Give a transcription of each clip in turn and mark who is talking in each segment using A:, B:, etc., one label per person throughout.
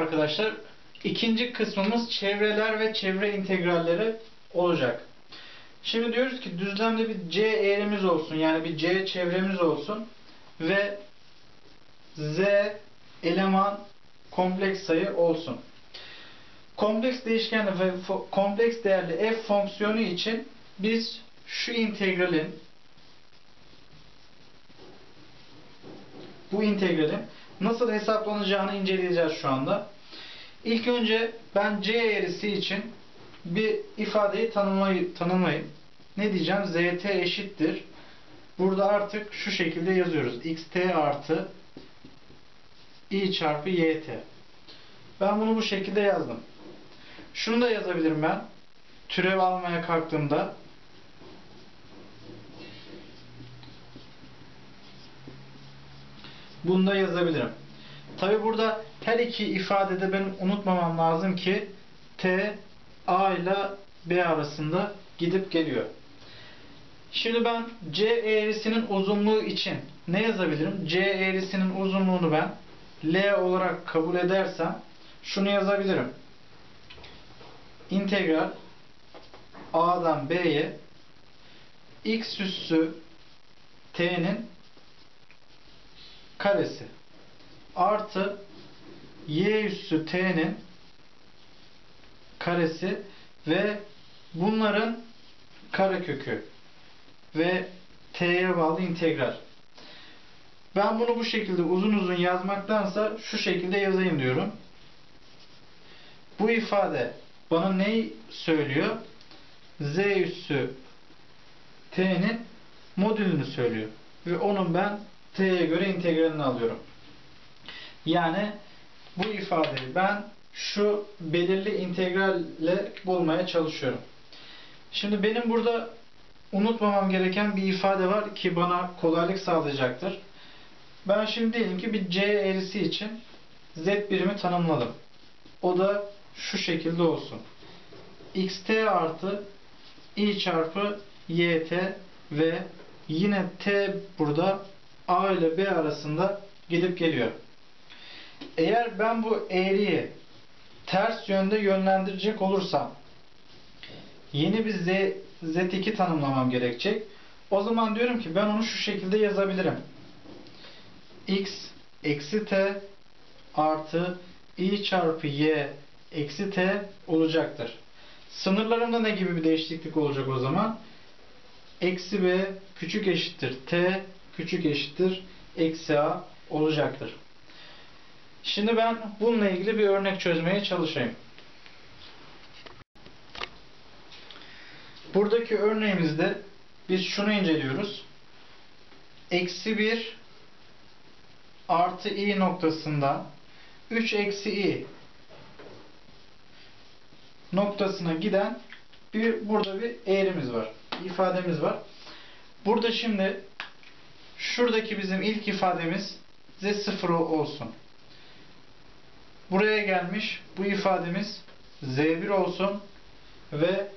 A: arkadaşlar. İkinci kısmımız çevreler ve çevre integralleri olacak. Şimdi diyoruz ki düzlemde bir C eğrimiz olsun. Yani bir C çevremiz olsun. Ve Z eleman kompleks sayı olsun. Kompleks değişkenli ve kompleks değerli f fonksiyonu için biz şu integralin bu integralin nasıl hesaplanacağını inceleyeceğiz şu anda. İlk önce ben c eğrisi için bir ifadeyi tanımlay tanımlayayım. Ne diyeceğim? zt eşittir. Burada artık şu şekilde yazıyoruz. xt artı i çarpı yt. Ben bunu bu şekilde yazdım. Şunu da yazabilirim ben. Türev almaya kalktığımda Bunu da yazabilirim. Tabi burada her iki ifadede benim unutmamam lazım ki T A ile B arasında gidip geliyor. Şimdi ben C eğrisinin uzunluğu için ne yazabilirim? C eğrisinin uzunluğunu ben L olarak kabul edersem şunu yazabilirim. İntegral A'dan B'ye x üssü T'nin karesi artı y üssü t'nin karesi ve bunların karekökü ve t'ye bağlı integral. Ben bunu bu şekilde uzun uzun yazmaktansa şu şekilde yazayım diyorum. Bu ifade bana neyi söylüyor? z üssü t'nin modülünü söylüyor. Ve onun ben t'ye göre integralini alıyorum. Yani bu ifadeyi ben şu belirli integralle bulmaya çalışıyorum. Şimdi benim burada unutmamam gereken bir ifade var ki bana kolaylık sağlayacaktır. Ben şimdi diyelim ki bir C eğrisi için Z birimi tanımladım. O da şu şekilde olsun. xt artı i çarpı yt ve yine t burada A ile B arasında gidip geliyor. Eğer ben bu eğriyi ters yönde yönlendirecek olursam yeni bir Z, Z2 tanımlamam gerekecek. O zaman diyorum ki ben onu şu şekilde yazabilirim. X eksi T artı i çarpı y eksi t olacaktır. Sınırlarında ne gibi bir değişiklik olacak o zaman? Eksi b küçük eşittir t küçük eşittir eksi a olacaktır. Şimdi ben bununla ilgili bir örnek çözmeye çalışayım. Buradaki örneğimizde biz şunu inceliyoruz. Eksi 1 artı i noktasında 3 eksi i noktasına giden bir burada bir eğrimiz var. ifademiz var. Burada şimdi Şuradaki bizim ilk ifademiz Z0 olsun. Buraya gelmiş bu ifademiz Z1 olsun ve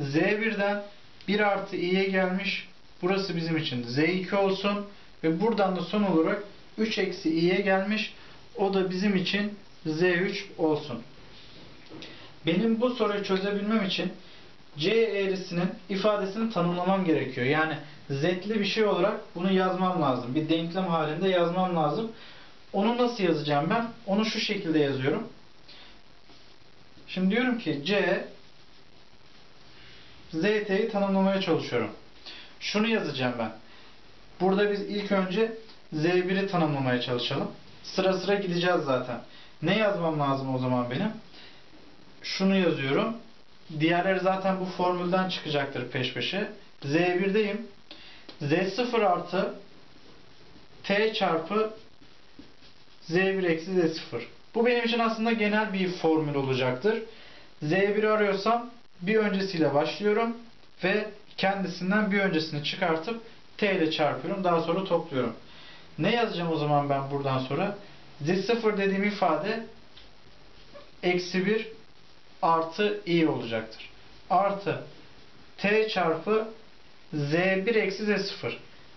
A: Z1'den 1 artı i'ye gelmiş. Burası bizim için Z2 olsun ve buradan da son olarak 3 eksi i'ye gelmiş. O da bizim için Z3 olsun. Benim bu soruyu çözebilmem için C eğrisinin ifadesini tanımlamam gerekiyor. Yani z'li bir şey olarak bunu yazmam lazım. Bir denklem halinde yazmam lazım. Onu nasıl yazacağım ben? Onu şu şekilde yazıyorum. Şimdi diyorum ki C ZT'yi tanımlamaya çalışıyorum. Şunu yazacağım ben. Burada biz ilk önce Z1'i tanımlamaya çalışalım. Sıra sıra gideceğiz zaten. Ne yazmam lazım o zaman benim? Şunu yazıyorum. Diğerleri zaten bu formülden çıkacaktır peş peşe. Z1'deyim. Z0 artı T çarpı Z1 eksi Z0. Bu benim için aslında genel bir formül olacaktır. Z1'i arıyorsam bir öncesiyle başlıyorum ve kendisinden bir öncesini çıkartıp T ile çarpıyorum. Daha sonra topluyorum. Ne yazacağım o zaman ben buradan sonra? Z0 dediğim ifade eksi 1 artı i olacaktır. Artı t çarpı z1 eksi z0.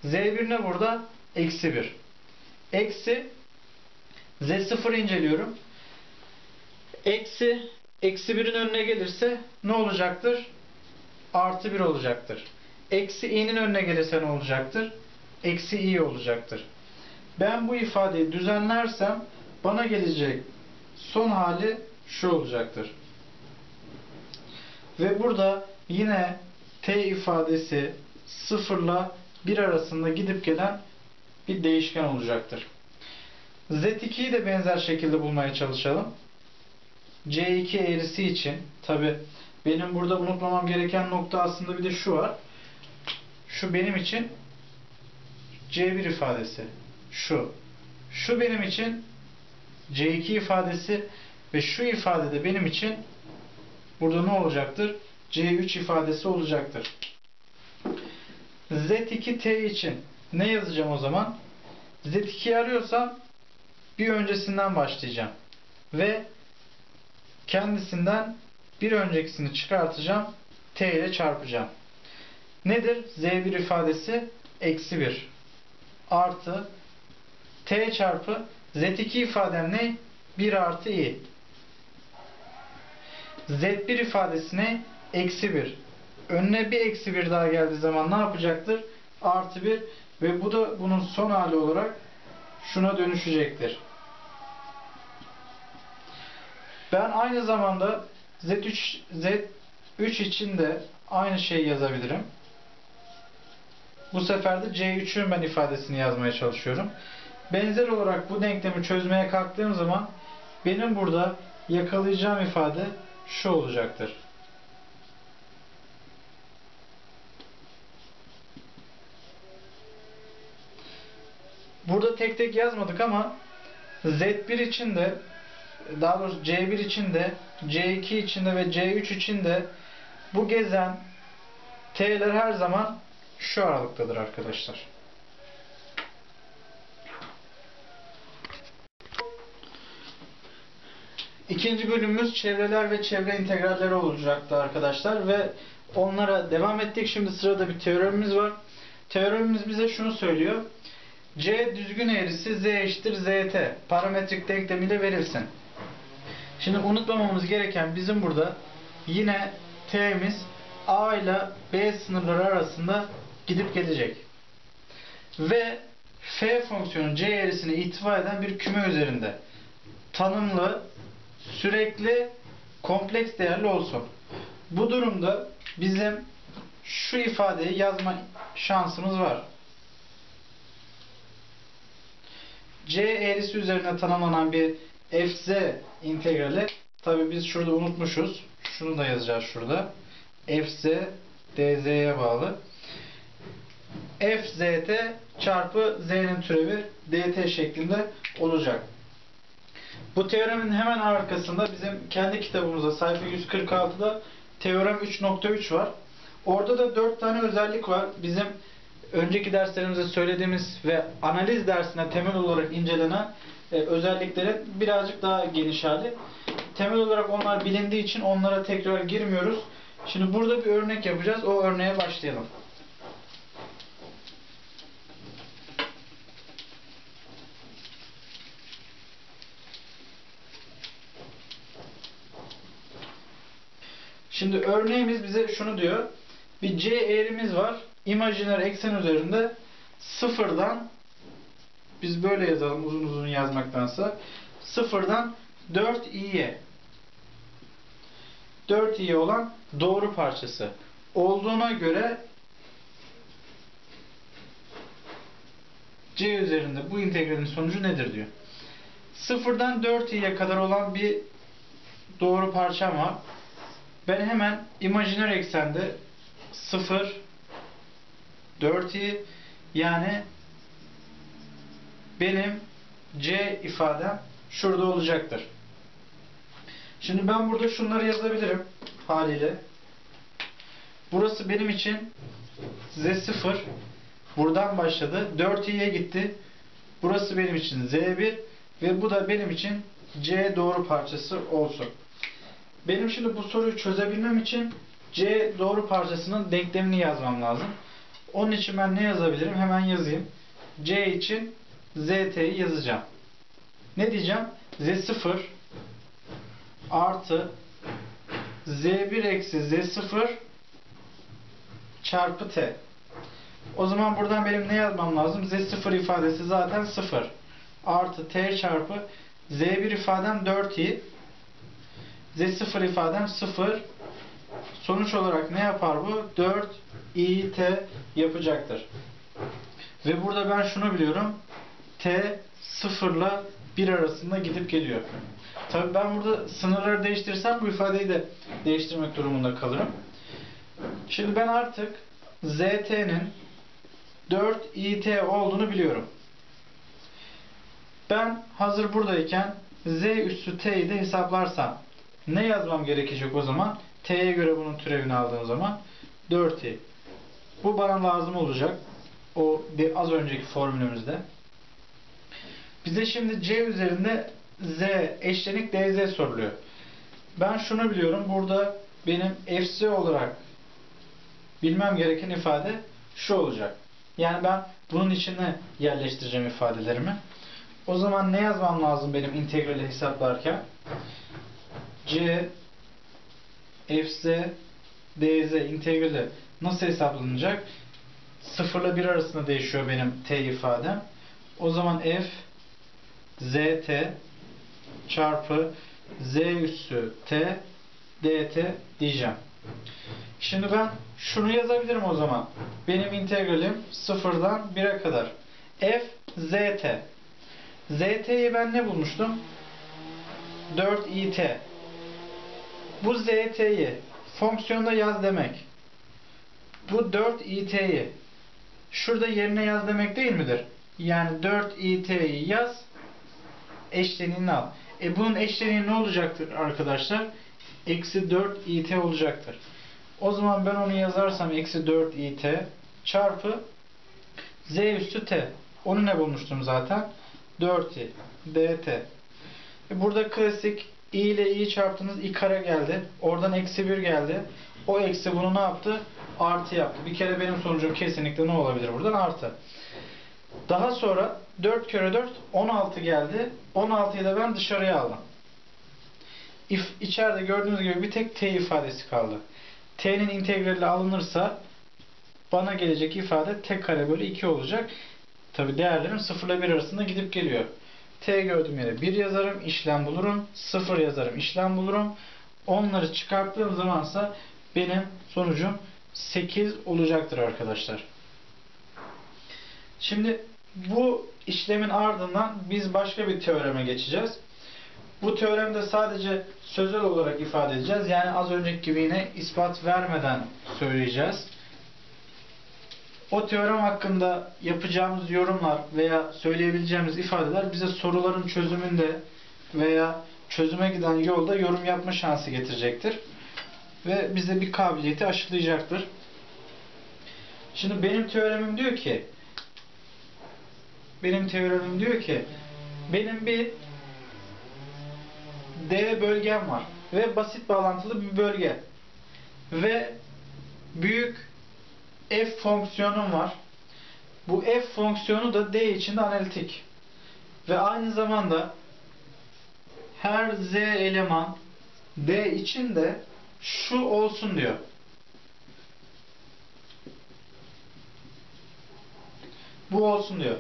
A: z1 ne burada? Eksi 1. Eksi z0 inceliyorum. Eksi, eksi 1'in önüne gelirse ne olacaktır? Artı 1 olacaktır. Eksi i'nin önüne gelirse ne olacaktır? Eksi i olacaktır. Ben bu ifadeyi düzenlersem bana gelecek son hali şu olacaktır. Ve burada yine t ifadesi 0 ile 1 arasında gidip gelen bir değişken olacaktır. Z2'yi de benzer şekilde bulmaya çalışalım. C2 eğrisi için tabi benim burada unutmamam gereken nokta aslında bir de şu var. Şu benim için C1 ifadesi. Şu. Şu benim için C2 ifadesi ve şu ifade de benim için burada ne olacaktır? C3 ifadesi olacaktır. Z2T için ne yazacağım o zaman? Z2'yi arıyorsam bir öncesinden başlayacağım. Ve kendisinden bir öncekisini çıkartacağım. T ile çarpacağım. Nedir? Z1 ifadesi eksi 1 artı T çarpı Z2 ifadem ne? 1 artı i. Z1 ifadesi ne? Eksi 1. Önüne bir eksi 1 daha geldiği zaman ne yapacaktır? Artı 1 ve bu da bunun son hali olarak şuna dönüşecektir. Ben aynı zamanda Z3 Z3 için de aynı şeyi yazabilirim. Bu sefer de C3'ün ben ifadesini yazmaya çalışıyorum. Benzer olarak bu denklemi çözmeye kalktığım zaman benim burada yakalayacağım ifade şu olacaktır. Burada tek tek yazmadık ama Z1 için de daha doğrusu C1 için de C2 için de ve C3 için de bu gezen T'ler her zaman şu aralıktadır arkadaşlar. İkinci bölümümüz çevreler ve çevre integralleri olacaktı arkadaşlar ve onlara devam ettik. Şimdi sırada bir teoremimiz var. Teoremimiz bize şunu söylüyor. C düzgün eğrisi Z eşittir ZT parametrik denklemiyle verilsin. Şimdi unutmamamız gereken bizim burada yine T'miz A ile B sınırları arasında gidip gelecek. Ve F fonksiyonu C eğrisine ihtiva eden bir küme üzerinde tanımlı, sürekli, kompleks değerli olsun. Bu durumda bizim şu ifadeyi yazma şansımız var. C eğrisi üzerine tanımlanan bir fz integrali tabi biz şurada unutmuşuz. Şunu da yazacağız şurada. fz dz'ye bağlı. fzt çarpı z'nin türevi dt şeklinde olacak. Bu teoremin hemen arkasında bizim kendi kitabımızda sayfa 146'da teorem 3.3 var. Orada da 4 tane özellik var. Bizim önceki derslerimizde söylediğimiz ve analiz dersine temel olarak incelenen e, özelliklerin birazcık daha geniş hali. Temel olarak onlar bilindiği için onlara tekrar girmiyoruz. Şimdi burada bir örnek yapacağız. O örneğe başlayalım. Şimdi örneğimiz bize şunu diyor. Bir C eğrimiz var. İmajiner eksen üzerinde sıfırdan biz böyle yazalım uzun uzun yazmaktansa sıfırdan 4i'ye 4i olan doğru parçası olduğuna göre C üzerinde bu integralin sonucu nedir diyor. Sıfırdan 4i'ye kadar olan bir doğru parçam var. Ben hemen imajiner eksende 0 4i yani benim c ifadem şurada olacaktır. Şimdi ben burada şunları yazabilirim haliyle. Burası benim için z0 buradan başladı. 4i'ye gitti. Burası benim için z1 ve bu da benim için c doğru parçası olsun. Benim şimdi bu soruyu çözebilmem için C doğru parçasının denklemini yazmam lazım. Onun için ben ne yazabilirim? Hemen yazayım. C için ZT'yi yazacağım. Ne diyeceğim? Z0 artı z1 eksi z0 çarpı t. O zaman buradan benim ne yazmam lazım? z0 ifadesi zaten 0. Artı t çarpı z1 ifadem 4i z0 ifadem 0 sonuç olarak ne yapar bu? 4 i t yapacaktır. Ve burada ben şunu biliyorum. T 0 ile 1 arasında gidip geliyor. Tabi ben burada sınırları değiştirsem bu ifadeyi de değiştirmek durumunda kalırım. Şimdi ben artık ZT'nin 4 IT olduğunu biliyorum. Ben hazır buradayken Z üssü T'yi de hesaplarsam ne yazmam gerekecek o zaman? T'ye göre bunun türevini aldığım zaman 4i. Bu bana lazım olacak. O az önceki formülümüzde. Bize şimdi C üzerinde Z eşlenik DZ soruluyor. Ben şunu biliyorum. Burada benim FC olarak bilmem gereken ifade şu olacak. Yani ben bunun içine yerleştireceğim ifadelerimi. O zaman ne yazmam lazım benim integrali hesaplarken? C fz dz integrali nasıl hesaplanacak? 0 ile 1 arasında değişiyor benim t ifadem. O zaman f zt çarpı z üssü t dt diyeceğim. Şimdi ben şunu yazabilirim o zaman. Benim integralim 0'dan 1'e kadar. f zt. zt'yi ben ne bulmuştum? 4it. Bu zt'yi fonksiyonda yaz demek. Bu 4it'yi şurada yerine yaz demek değil midir? Yani 4it'yi yaz eşleniğini al. E bunun eşleniği ne olacaktır arkadaşlar? Eksi 4 it olacaktır. O zaman ben onu yazarsam eksi 4 it çarpı z üstü t. Onu ne bulmuştum zaten? 4i dt. E burada klasik i ile i çarptınız i kare geldi. Oradan eksi 1 geldi. O eksi bunu ne yaptı? Artı yaptı. Bir kere benim sonucum kesinlikle ne olabilir buradan? Artı. Daha sonra 4 kere 4 16 geldi. 16'yı da ben dışarıya aldım. İf, içeride gördüğünüz gibi bir tek t ifadesi kaldı. t'nin integrali alınırsa bana gelecek ifade t kare bölü 2 olacak. Tabi değerlerim 0 ile 1 arasında gidip geliyor. t gördüğüm yere 1 yazarım, işlem bulurum. 0 yazarım, işlem bulurum. Onları çıkarttığım zamansa benim sonucum 8 olacaktır arkadaşlar. Şimdi bu işlemin ardından biz başka bir teoreme geçeceğiz. Bu teoremde sadece sözel olarak ifade edeceğiz. Yani az önceki gibi yine ispat vermeden söyleyeceğiz. O teorem hakkında yapacağımız yorumlar veya söyleyebileceğimiz ifadeler bize soruların çözümünde veya çözüme giden yolda yorum yapma şansı getirecektir. Ve bize bir kabiliyeti aşılayacaktır. Şimdi benim teoremim diyor ki benim teoremim diyor ki benim bir D bölgem var ve basit bağlantılı bir bölge ve büyük f fonksiyonum var. Bu f fonksiyonu da D içinde analitik ve aynı zamanda her z eleman D için de şu olsun diyor. Bu olsun diyor.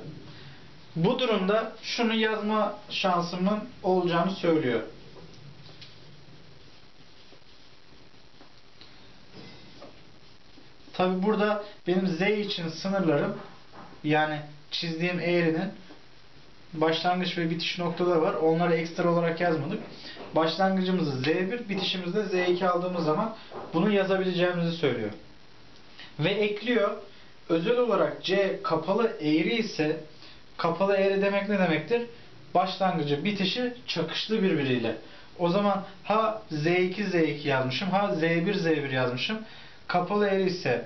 A: Bu durumda şunu yazma şansımın olacağını söylüyor. Tabi burada benim z için sınırlarım yani çizdiğim eğrinin başlangıç ve bitiş noktaları var. Onları ekstra olarak yazmadık. Başlangıcımızı Z1, bitişimizde Z2 aldığımız zaman bunu yazabileceğimizi söylüyor. Ve ekliyor. Özel olarak C kapalı eğri ise kapalı eğri demek ne demektir? Başlangıcı, bitişi çakışlı birbiriyle. O zaman ha Z2 Z2 yazmışım, ha Z1 Z1 yazmışım. Kapalı eğri ise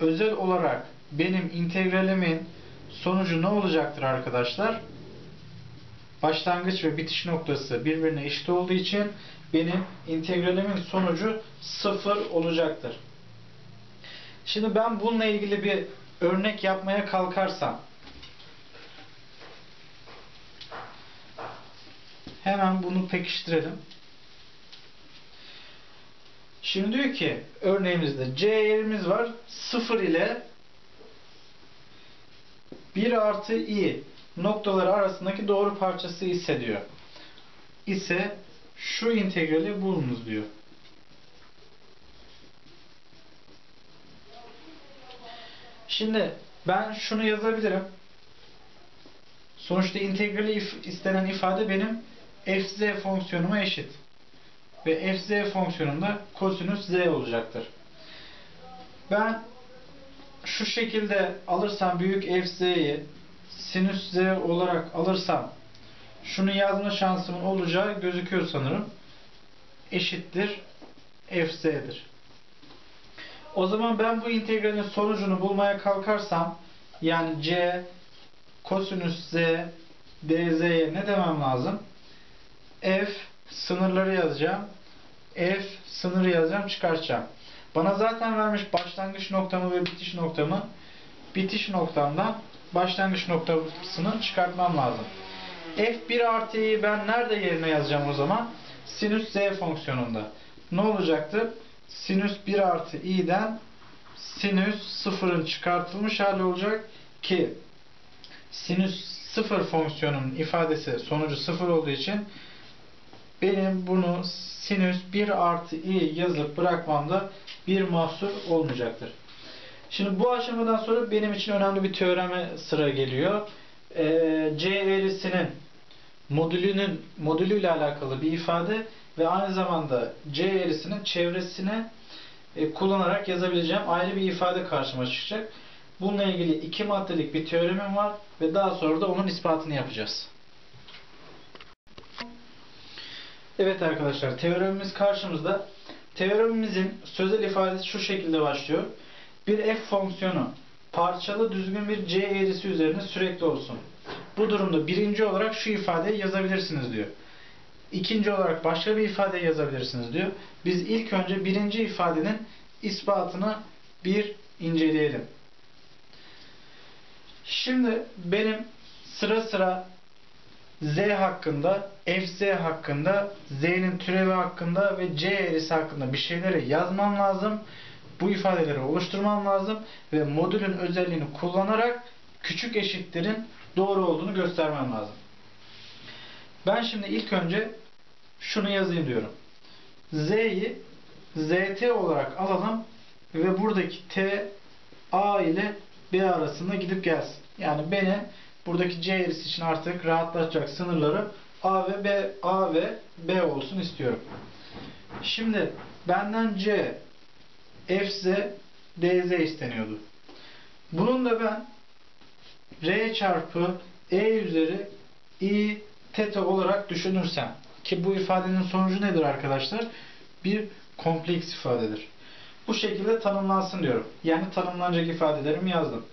A: özel olarak benim integralimin sonucu ne olacaktır arkadaşlar? Başlangıç ve bitiş noktası birbirine eşit olduğu için benim integralimin sonucu sıfır olacaktır. Şimdi ben bununla ilgili bir örnek yapmaya kalkarsam hemen bunu pekiştirelim. Şimdi diyor ki örneğimizde C yerimiz var. 0 ile 1 artı i noktaları arasındaki doğru parçası ise diyor. İse şu integrali bulunuz diyor. Şimdi ben şunu yazabilirim. Sonuçta integrali if istenen ifade benim fz fonksiyonuma eşit. Ve fz fonksiyonunda kosinüs z olacaktır. Ben şu şekilde alırsam büyük fz'yi sinüs z olarak alırsam şunu yazma şansımın olacağı gözüküyor sanırım. Eşittir fz'dir. O zaman ben bu integralin sonucunu bulmaya kalkarsam yani c kosinüs z dz'ye ne demem lazım? f sınırları yazacağım. f sınırı yazacağım çıkartacağım. Bana zaten vermiş başlangıç noktamı ve bitiş noktamı. Bitiş noktamdan başlangıç noktasını çıkartmam lazım. f1 artı i'yi ben nerede yerine yazacağım o zaman? Sinüs z fonksiyonunda. Ne olacaktı? Sinüs 1 artı i'den sinüs sıfırın çıkartılmış hali olacak ki sinüs sıfır fonksiyonunun ifadesi sonucu sıfır olduğu için benim bunu sinüs 1 artı i yazıp bırakmamda bir mahsur olmayacaktır. Şimdi bu aşamadan sonra benim için önemli bir teoreme sıra geliyor. Ee, C eğrisinin modülünün modülüyle alakalı bir ifade ve aynı zamanda C eğrisinin çevresine e, kullanarak yazabileceğim ayrı bir ifade karşıma çıkacak. Bununla ilgili iki maddelik bir teoremim var ve daha sonra da onun ispatını yapacağız. Evet arkadaşlar teoremimiz karşımızda. Teoremimizin sözel ifadesi şu şekilde başlıyor. Bir f fonksiyonu parçalı düzgün bir c eğrisi üzerine sürekli olsun. Bu durumda birinci olarak şu ifadeyi yazabilirsiniz diyor. İkinci olarak başka bir ifade yazabilirsiniz diyor. Biz ilk önce birinci ifadenin ispatını bir inceleyelim. Şimdi benim sıra sıra z hakkında, fz hakkında, z'nin türevi hakkında ve c eğrisi hakkında bir şeyleri yazmam lazım. Bu ifadeleri oluşturmam lazım ve modülün özelliğini kullanarak küçük eşitlerin doğru olduğunu göstermem lazım. Ben şimdi ilk önce şunu yazayım diyorum. Z'yi ZT olarak alalım ve buradaki T A ile B arasında gidip gelsin. Yani beni buradaki C eğrisi için artık rahatlatacak sınırları A ve B A ve B olsun istiyorum. Şimdi benden C FZ DZ isteniyordu. Bunun da ben R çarpı E üzeri I teta olarak düşünürsem ki bu ifadenin sonucu nedir arkadaşlar? Bir kompleks ifadedir. Bu şekilde tanımlansın diyorum. Yani tanımlanacak ifadelerimi yazdım.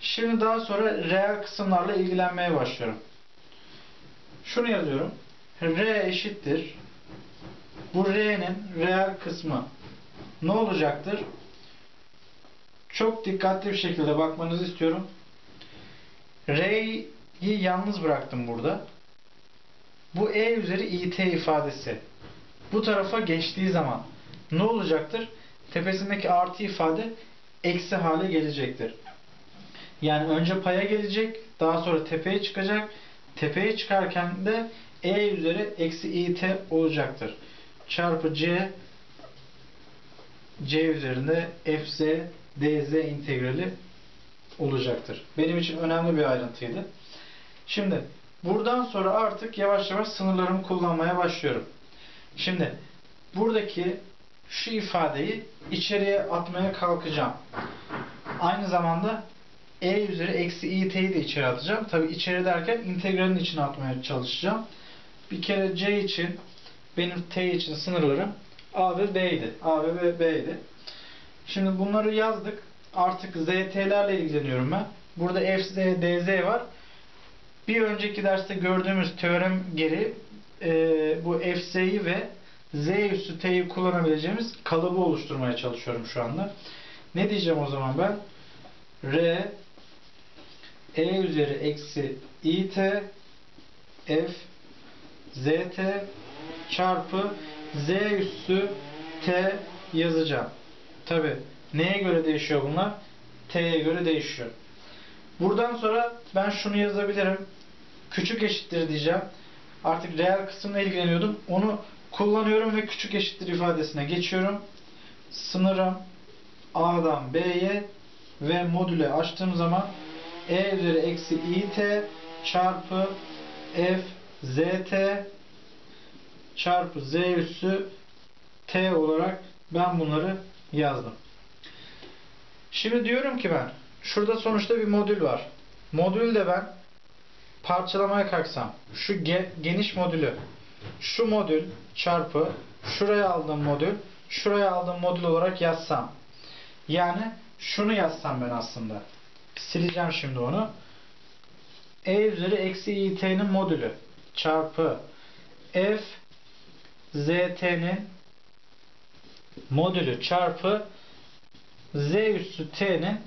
A: Şimdi daha sonra reel kısımlarla ilgilenmeye başlıyorum. Şunu yazıyorum. R eşittir. Bu R'nin reel kısmı ne olacaktır? Çok dikkatli bir şekilde bakmanızı istiyorum. R'yi yalnız bıraktım burada. Bu E üzeri IT ifadesi bu tarafa geçtiği zaman ne olacaktır? Tepesindeki artı ifade eksi hale gelecektir. Yani önce paya gelecek, daha sonra tepeye çıkacak. Tepeye çıkarken de E üzeri eksi IT olacaktır. Çarpı C C üzerinde fz dz integrali olacaktır. Benim için önemli bir ayrıntıydı. Şimdi buradan sonra artık yavaş yavaş sınırlarımı kullanmaya başlıyorum. Şimdi buradaki şu ifadeyi içeriye atmaya kalkacağım. Aynı zamanda e üzeri eksi i't'yi de içeri atacağım. Tabi içeri derken integralin içine atmaya çalışacağım. Bir kere c için benim t için sınırlarım a ve b idi. a ve b idi. Şimdi bunları yazdık. Artık zt'lerle ilgileniyorum ben. Burada f, z, dz var. Bir önceki derste gördüğümüz teorem geri e, bu fz'yi ve z üstü t'yi kullanabileceğimiz kalıbı oluşturmaya çalışıyorum şu anda. Ne diyeceğim o zaman ben? r e üzeri eksi it f zt çarpı z üstü T yazacağım. Tabi neye göre değişiyor bunlar? T'ye göre değişiyor. Buradan sonra ben şunu yazabilirim. Küçük eşittir diyeceğim. Artık reel kısımla ilgileniyordum. Onu kullanıyorum ve küçük eşittir ifadesine geçiyorum. Sınırım A'dan B'ye ve modüle açtığım zaman E üzeri eksi IT çarpı F ZT çarpı Z üssü T olarak ben bunları yazdım. Şimdi diyorum ki ben şurada sonuçta bir modül var. Modülde ben parçalamaya kalksam şu ge geniş modülü şu modül çarpı şuraya aldığım modül şuraya aldığım modül olarak yazsam yani şunu yazsam ben aslında sileceğim şimdi onu e üzeri eksi it'nin modülü çarpı f zt'nin modülü çarpı z üssü t'nin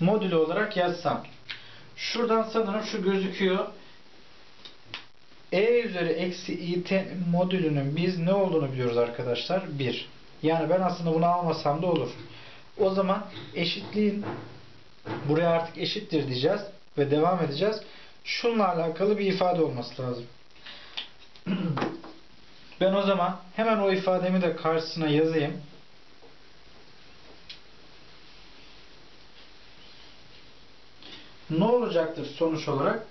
A: modülü olarak yazsam. Şuradan sanırım şu gözüküyor. E üzeri eksi it modülünün biz ne olduğunu biliyoruz arkadaşlar. 1. Yani ben aslında bunu almasam da olur. O zaman eşitliğin buraya artık eşittir diyeceğiz ve devam edeceğiz. Şununla alakalı bir ifade olması lazım. Ben o zaman hemen o ifademi de karşısına yazayım. Ne olacaktır sonuç olarak?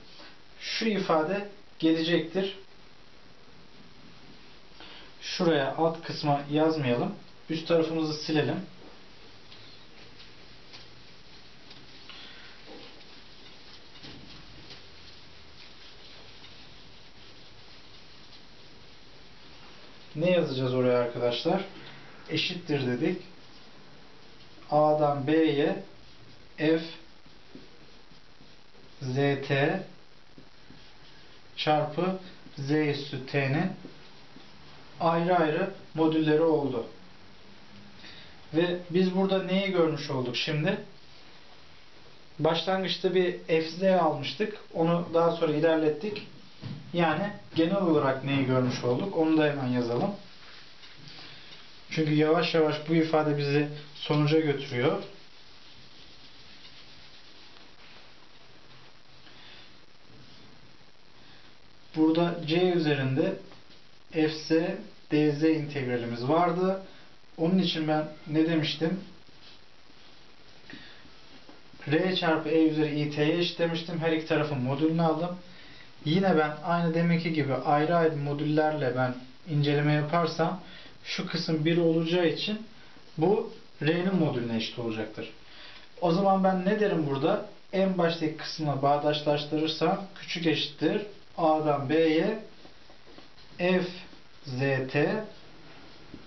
A: Şu ifade gelecektir. Şuraya alt kısma yazmayalım. Üst tarafımızı silelim. Ne yazacağız oraya arkadaşlar? Eşittir dedik. A'dan B'ye F ZT çarpı Z üssü T'nin ayrı ayrı modülleri oldu. Ve biz burada neyi görmüş olduk şimdi? Başlangıçta bir FZ almıştık. Onu daha sonra ilerlettik. Yani genel olarak neyi görmüş olduk? Onu da hemen yazalım. Çünkü yavaş yavaş bu ifade bizi sonuca götürüyor. Burada C üzerinde fz dz integralimiz vardı. Onun için ben ne demiştim? R çarpı E üzeri it'ye eşit demiştim. Her iki tarafın modülünü aldım. Yine ben aynı deminki gibi ayrı ayrı modüllerle ben inceleme yaparsam şu kısım 1 olacağı için bu R'nin modülüne eşit olacaktır. O zaman ben ne derim burada? En baştaki kısımla bağdaşlaştırırsam küçük eşittir A'dan B'ye F ZT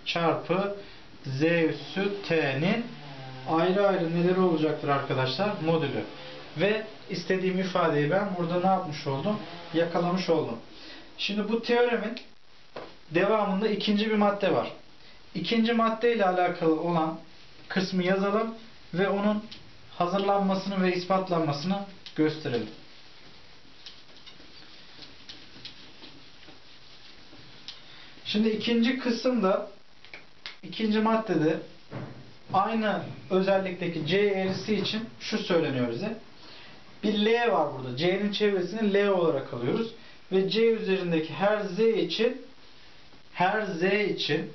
A: çarpı Z üssü T'nin ayrı ayrı neleri olacaktır arkadaşlar? Modülü. Ve istediğim ifadeyi ben burada ne yapmış oldum? Yakalamış oldum. Şimdi bu teoremin devamında ikinci bir madde var. İkinci madde ile alakalı olan kısmı yazalım ve onun hazırlanmasını ve ispatlanmasını gösterelim. Şimdi ikinci kısımda ikinci maddede aynı özellikteki C eğrisi için şu söyleniyor bize. Bir L var burada. C'nin çevresini L olarak alıyoruz. Ve C üzerindeki her Z için her Z için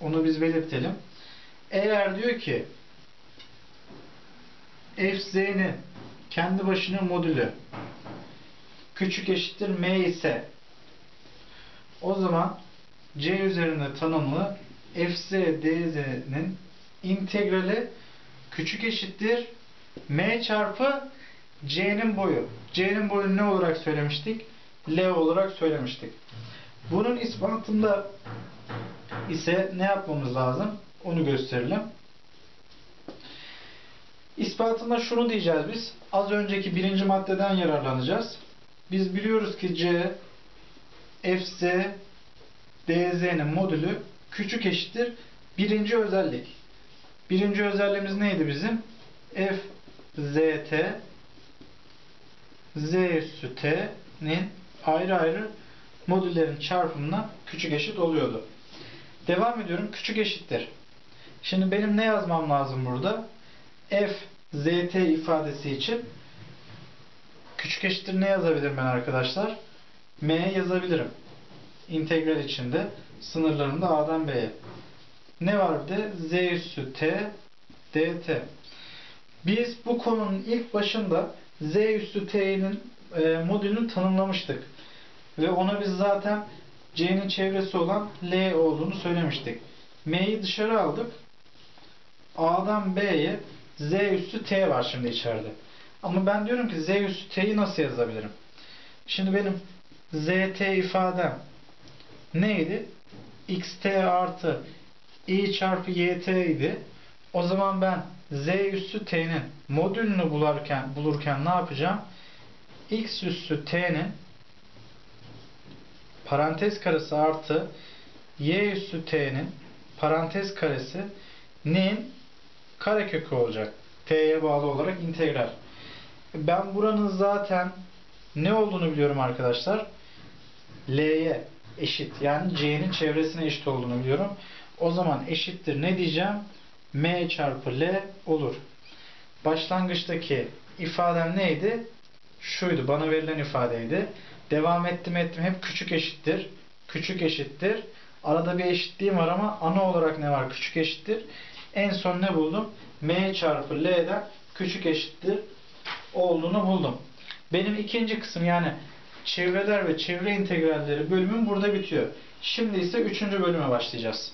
A: onu biz belirtelim. Eğer diyor ki fz'nin kendi başına modülü küçük eşittir m ise o zaman c üzerinde tanımlı fz dz'nin integrali küçük eşittir m çarpı c'nin boyu. c'nin boyu ne olarak söylemiştik? L olarak söylemiştik. Bunun ispatında ise ne yapmamız lazım? Onu gösterelim. İspatında şunu diyeceğiz biz. Az önceki birinci maddeden yararlanacağız. Biz biliyoruz ki C fz dz'nin modülü küçük eşittir birinci özellik. Birinci özelliğimiz neydi bizim? f zt z üssü t'nin ayrı ayrı modüllerin çarpımına küçük eşit oluyordu. Devam ediyorum. Küçük eşittir. Şimdi benim ne yazmam lazım burada? F zt ifadesi için küçük eşittir ne yazabilirim ben arkadaşlar? M yazabilirim. İntegral içinde sınırlarında A'dan B'ye. Ne var bir de? Z üssü T dt. Biz bu konunun ilk başında Z üssü T'nin e, modülünü tanımlamıştık. Ve ona biz zaten C'nin çevresi olan L olduğunu söylemiştik. M'yi dışarı aldık. A'dan B'ye Z üssü T var şimdi içeride. Ama ben diyorum ki Z üssü T'yi nasıl yazabilirim? Şimdi benim ZT ifadem neydi? XT artı i çarpı yt idi. O zaman ben z üssü t'nin modülünü bularken, bulurken ne yapacağım? x üssü t'nin parantez karesi artı y üssü t'nin parantez karesi neyin karekökü olacak. t'ye bağlı olarak integral. Ben buranın zaten ne olduğunu biliyorum arkadaşlar. L'ye eşit. Yani C'nin çevresine eşit olduğunu biliyorum. O zaman eşittir ne diyeceğim? M çarpı L olur. Başlangıçtaki ifadem neydi? Şuydu. Bana verilen ifadeydi. Devam ettim ettim. Hep küçük eşittir. Küçük eşittir. Arada bir eşitliğim var ama ana olarak ne var? Küçük eşittir. En son ne buldum? M çarpı L'den küçük eşittir olduğunu buldum. Benim ikinci kısım yani çevreler ve çevre integralleri bölümüm burada bitiyor. Şimdi ise üçüncü bölüme başlayacağız.